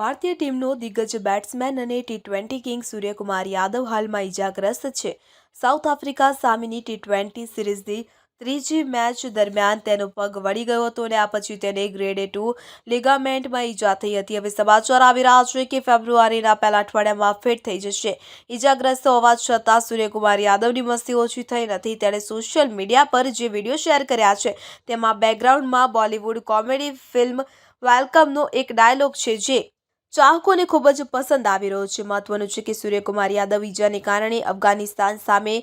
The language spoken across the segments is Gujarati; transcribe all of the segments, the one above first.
ભારતીય ટીમનો દિગ્ગજ બેટ્સમેન અને T twenty king Suryakumar Yadav હાલમાં ઇજાગ્રસ્ત છે. સાઉથ આફ્રિકા સામેની ટી ટ્વેન્ટી સિરીઝની ત્રીજી મેચ દરમિયાન તેનો પગ વળી ગયો હતો અને આ પછી તેને ગ્રેડ ટુ લિગામેન્ટમાં ઈજા થઈ હતી. હવે સમાચાર આવી રહ્યા છે કે ફેબ્રુઆરીના પહેલા અઠવાડિયામાં ફિટ થઈ જશે. ઈજાગ્રસ્ત હોવા છતાં સૂર્યકુમાર યાદવની મસ્તી ઓછી થઈ નથી. તેણે સોશિયલ મીડિયા પર જે વીડિયો શેર કર્યા છે, તેમાં બેકગ્રાઉન્ડમાં બોલિવૂડ કોમેડી ફિલ્મ વેલકમનો એક ડાયલોગ છે જે ચાહકોને ખૂબ જ પસંદ આવી રહ્યો છે. મહત્વનું છે કે સૂર્યકુમાર યાદવ ઈજાને કારણે અફઘાનિસ્તાન સામે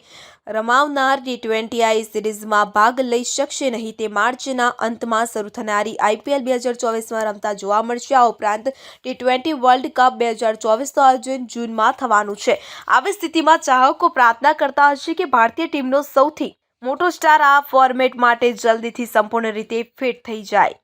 રમાવનાર ટી ટ્વેન્ટી આઈ સિરીઝમાં ભાગ લઈ શકશે નહીં. તે માર્ચના અંતમાં શરૂ થનારી આઈપીએલ બે હજાર ચોવીસમાં રમતા જોવા મળશે. આ ઉપરાંત ટી ટ્વેન્ટી વર્લ્ડ કપ બે હજાર ચોવીસનું આયોજન જૂનમાં થવાનું છે. આવી સ્થિતિમાં ચાહકો પ્રાર્થના કરતા હશે કે ભારતીય ટીમનો સૌથી મોટો સ્ટાર આ ફોર્મેટ માટે જલ્દીથી સંપૂર્ણ રીતે ફિટ થઈ જાય.